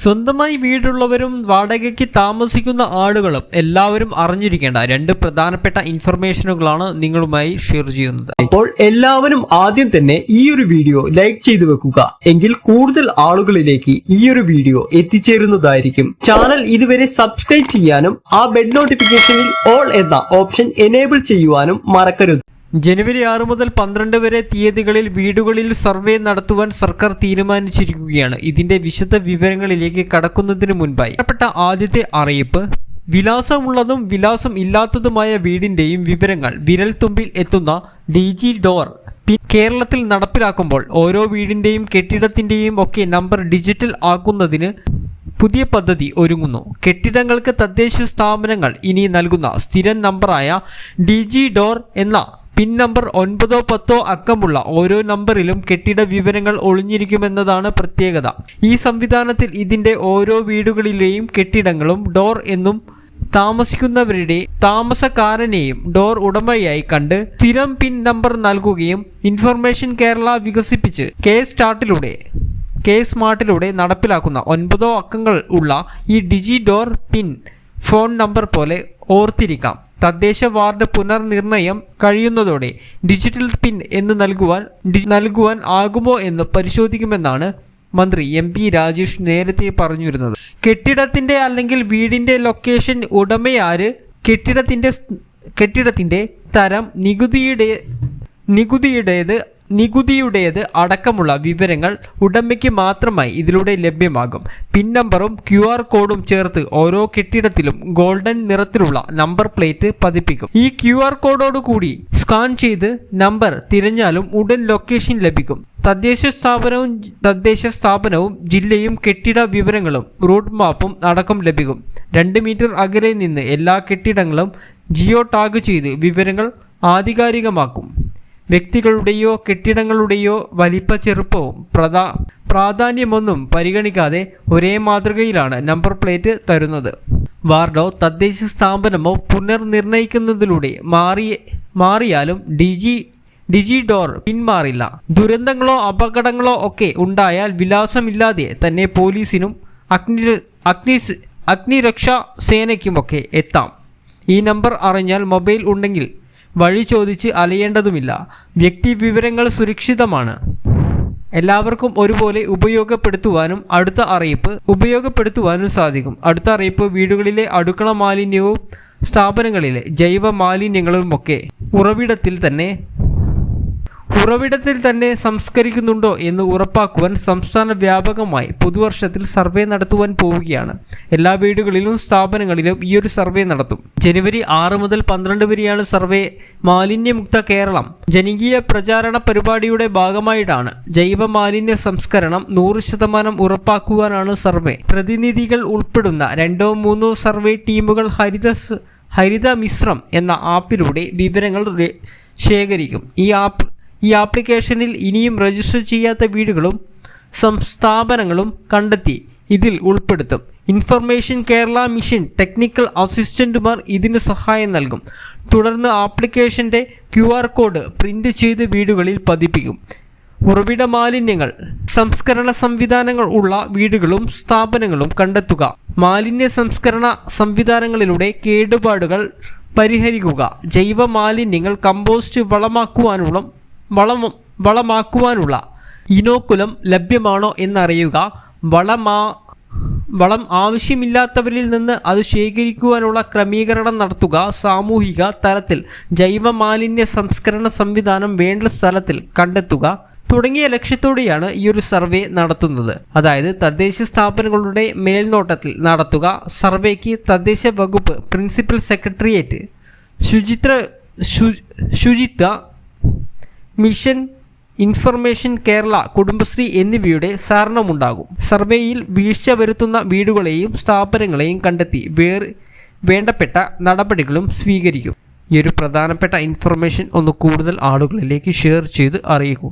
സ്വന്തമായി വീടുള്ളവരും വാടകയ്ക്ക് താമസിക്കുന്ന ആളുകളും എല്ലാവരും അറിഞ്ഞിരിക്കേണ്ട രണ്ട് പ്രധാനപ്പെട്ട ഇൻഫർമേഷനുകളാണ് നിങ്ങളുമായി ഷെയർ ചെയ്യുന്നത്. അപ്പോൾ എല്ലാവരും ആദ്യം തന്നെ ഈ ഒരു വീഡിയോ ലൈക്ക് ചെയ്തു വെക്കുക. എങ്കിൽ കൂടുതൽ ആളുകളിലേക്ക് ഈ ഒരു വീഡിയോ എത്തിച്ചേരുന്നതായിരിക്കും. ചാനൽ ഇതുവരെ സബ്സ്ക്രൈബ് ചെയ്യാനും ആ ബെഡ് നോട്ടിഫിക്കേഷനിൽ ഓൾ എന്ന ഓപ്ഷൻ എനേബിൾ ചെയ്യുവാനും മറക്കരുത്. ജനുവരി ആറ് മുതൽ പന്ത്രണ്ട് വരെ തീയതികളിൽ വീടുകളിൽ സർവേ നടത്തുവാൻ സർക്കാർ തീരുമാനിച്ചിരിക്കുകയാണ്. ഇതിന്റെ വിശദ വിവരങ്ങളിലേക്ക് കടക്കുന്നതിന് മുൻപായി. പ്രധാനപ്പെട്ട ആദ്യത്തെ അറിയിപ്പ്. വിലാസമുള്ളതും വിലാസം ഇല്ലാത്തതുമായ വീടിന്റെയും വിവരങ്ങൾ വിരൽത്തുമ്പിൽ എത്തുന്ന ഡി ജി ഡോർ കേരളത്തിൽ നടപ്പിലാക്കുമ്പോൾ ഓരോ വീടിന്റെയും കെട്ടിടത്തിന്റെയും ഒക്കെ നമ്പർ ഡിജിറ്റൽ ആക്കുന്നതിന് പുതിയ പദ്ധതി ഒരുങ്ങുന്നു. കെട്ടിടങ്ങൾക്ക് തദ്ദേശ സ്ഥാപനങ്ങൾ ഇനി നൽകുന്ന സ്ഥിരം നമ്പറായ ഡി ഡോർ എന്ന പിൻ നമ്പർ ഒൻപതോ പത്തോ അക്കമുള്ള ഓരോ നമ്പറിലും കെട്ടിട വിവരങ്ങൾ ഒളിഞ്ഞിരിക്കുമെന്നതാണ് പ്രത്യേകത. ഈ സംവിധാനത്തിൽ ഇതിന്റെ ഓരോ വീടുകളിലെയും കെട്ടിടങ്ങളും ഡോർ എന്നും താമസിക്കുന്നവരുടെ താമസക്കാരനെയും ഡോർ ഉടമയായി കണ്ട് സ്ഥിരം പിൻ നമ്പർ നൽകുകയും ഇൻഫർമേഷൻ കേരള വികസിപ്പിച്ച് കെ സ്റ്റാർട്ടിലൂടെ കെ സ്മാർട്ടിലൂടെ നടപ്പിലാക്കുന്ന ഒൻപതോ അക്കങ്ങൾ ഉള്ള ഈ digi door pin phone number പോലെ ഓർത്തിരിക്കാം. തദ്ദേശ വാർഡ് പുനർനിർണയം കഴിയുന്നതോടെ ഡിജിറ്റൽ പിൻ എന്ന് നൽകുവാൻ നൽകുവാൻ ആകുമോ എന്ന് പരിശോധിക്കുമെന്നാണ് മന്ത്രി എം പി രാജേഷ് നേരത്തെ പറഞ്ഞിരുന്നത്. കെട്ടിടത്തിന്റെ അല്ലെങ്കിൽ വീടിന്റെ ലൊക്കേഷൻ ഉടമയാര് കെട്ടിടത്തിന്റെ കെട്ടിടത്തിന്റെ തരം നികുതിയുടെ നികുതിയുടേത് നികുതിയുടേത് അടക്കമുള്ള വിവരങ്ങൾ ഉടമയ്ക്ക് മാത്രമായി ഇതിലൂടെ ലഭ്യമാകും. പിൻ നമ്പറും ക്യു ആർ കോഡും ചേർത്ത് ഓരോ കെട്ടിടത്തിലും ഗോൾഡൻ നിറത്തിലുള്ള നമ്പർ പ്ലേറ്റ് പതിപ്പിക്കും. ഈ ക്യു ആർ കോഡോട് കൂടി സ്കാൻ ചെയ്ത് നമ്പർ തിരഞ്ഞാലും ഉടൻ ലൊക്കേഷൻ ലഭിക്കും. തദ്ദേശ സ്ഥാപനവും തദ്ദേശ സ്ഥാപനവും ജില്ലയും കെട്ടിട വിവരങ്ങളും റൂട്ട് മാപ്പും അടക്കം ലഭിക്കും. രണ്ട് മീറ്റർ അകലെ നിന്ന് എല്ലാ കെട്ടിടങ്ങളും ജിയോ ടാഗ് ചെയ്ത് വിവരങ്ങൾ ആധികാരികമാക്കും. വ്യക്തികളുടെയോ കെട്ടിടങ്ങളുടെയോ വലിപ്പ ചെറുപ്പവും പ്രധാ പ്രാധാന്യമൊന്നും പരിഗണിക്കാതെ ഒരേ മാതൃകയിലാണ് നമ്പർ പ്ലേറ്റ് തരുന്നത്. വാർഡോ തദ്ദേശ സ്ഥാപനമോ പുനർനിർണയിക്കുന്നതിലൂടെ മാറി മാറിയാലും ഡിജി ഡിജി ഡോർ പിന്മാറില്ല. ദുരന്തങ്ങളോ അപകടങ്ങളോ ഒക്കെ ഉണ്ടായാൽ വിലാസമില്ലാതെ തന്നെ പോലീസിനും അഗ്നി അഗ്നി അഗ്നിരക്ഷാ സേനയ്ക്കുമൊക്കെ എത്താം. ഈ നമ്പർ അറിഞ്ഞാൽ മൊബൈൽ ഉണ്ടെങ്കിൽ വഴി ചോദിച്ച് അലയേണ്ടതുമില്ല. വ്യക്തി വിവരങ്ങൾ സുരക്ഷിതമാണ്. എല്ലാവർക്കും ഒരുപോലെ ഉപയോഗപ്പെടുത്തുവാനും അടുത്ത അറിയിപ്പ് ഉപയോഗപ്പെടുത്തുവാനും സാധിക്കും. അടുത്ത അറിയിപ്പ് വീടുകളിലെ അടുക്കള മാലിന്യവും സ്ഥാപനങ്ങളിലെ ജൈവ മാലിന്യങ്ങളുമൊക്കെ ഉറവിടത്തിൽ തന്നെ ഉറവിടത്തിൽ തന്നെ സംസ്കരിക്കുന്നുണ്ടോ എന്ന് ഉറപ്പാക്കുവാൻ സംസ്ഥാന വ്യാപകമായി പുതുവർഷത്തിൽ സർവേ നടത്തുവാൻ പോവുകയാണ്. എല്ലാ വീടുകളിലും സ്ഥാപനങ്ങളിലും ഈ ഒരു സർവേ നടത്തും. ജനുവരി ആറ് മുതൽ പന്ത്രണ്ട് വരെയാണ് സർവേ മാലിന്യമുക്ത കേരളം. ജനകീയ പ്രചാരണ പരിപാടിയുടെ ഭാഗമായിട്ടാണ് ജൈവ മാലിന്യ സംസ്കരണം നൂറ് ശതമാനം ഉറപ്പാക്കുവാനാണ് സർവേ. പ്രതിനിധികൾ ഉൾപ്പെടുന്ന രണ്ടോ മൂന്നോ സർവേ ടീമുകൾ ഹരിത ഹരിത മിശ്രം എന്ന ആപ്പിലൂടെ വിവരങ്ങൾ ശേഖരിക്കും. ഈ ആപ്പ് ഈ ആപ്ലിക്കേഷനിൽ ഇനിയും രജിസ്റ്റർ ചെയ്യാത്ത വീടുകളും സംസ്ഥാപനങ്ങളും കണ്ടെത്തി ഇതിൽ ഉൾപ്പെടുത്തും. ഇൻഫർമേഷൻ കേരള മിഷൻ ടെക്നിക്കൽ അസിസ്റ്റന്റുമാർ ഇതിന് സഹായം നൽകും. തുടർന്ന് ആപ്ലിക്കേഷന്റെ ക്യു ആർ കോഡ് പ്രിന്റ് ചെയ്ത് വീടുകളിൽ പതിപ്പിക്കും. ഉറവിട മാലിന്യങ്ങൾ സംസ്കരണ സംവിധാനങ്ങൾ ഉള്ള വീടുകളും സ്ഥാപനങ്ങളും കണ്ടെത്തുക. മാലിന്യ സംസ്കരണ സംവിധാനങ്ങളിലൂടെ കേടുപാടുകൾ പരിഹരിക്കുക. ജൈവ മാലിന്യങ്ങൾ കമ്പോസ്റ്റ് വളമാക്കുവാനുള്ള വളം വളമാക്കുവാനുള്ള ഇനോക്കുലം ലഭ്യമാണോ എന്നറിയുക. വളമാ വളം ആവശ്യമില്ലാത്തവരിൽ നിന്ന് അത് ശേഖരിക്കുവാനുള്ള ക്രമീകരണം നടത്തുക. സാമൂഹിക തലത്തിൽ ജൈവ മാലിന്യ സംസ്കരണ സംവിധാനം വേണ്ട സ്ഥലത്തിൽ കണ്ടെത്തുക. തുടങ്ങിയ ലക്ഷ്യത്തോടെയാണ് ഈ ഒരു സർവേ നടത്തുന്നത്. അതായത് തദ്ദേശ സ്ഥാപനങ്ങളുടെ മേൽനോട്ടത്തിൽ നടത്തുക. സർവേക്ക് തദ്ദേശ വകുപ്പ് പ്രിൻസിപ്പൽ സെക്രട്ടേറിയറ്റ് ശുചിത്ര ശുചിത്വ മിഷൻ ഇൻഫർമേഷൻ കേരള കുടുംബശ്രീ എന്നിവയുടെ സഹകരണമുണ്ടാകും സർവേയിൽ വീഴ്ച വരുത്തുന്ന വീടുകളെയും സ്ഥാപനങ്ങളെയും കണ്ടെത്തി വേർ വേണ്ടപ്പെട്ട നടപടികളും സ്വീകരിക്കും. ഈ ഒരു പ്രധാനപ്പെട്ട ഇൻഫർമേഷൻ ഒന്ന് കൂടുതൽ ആളുകളിലേക്ക് ഷെയർ ചെയ്ത് അറിയിക്കുക.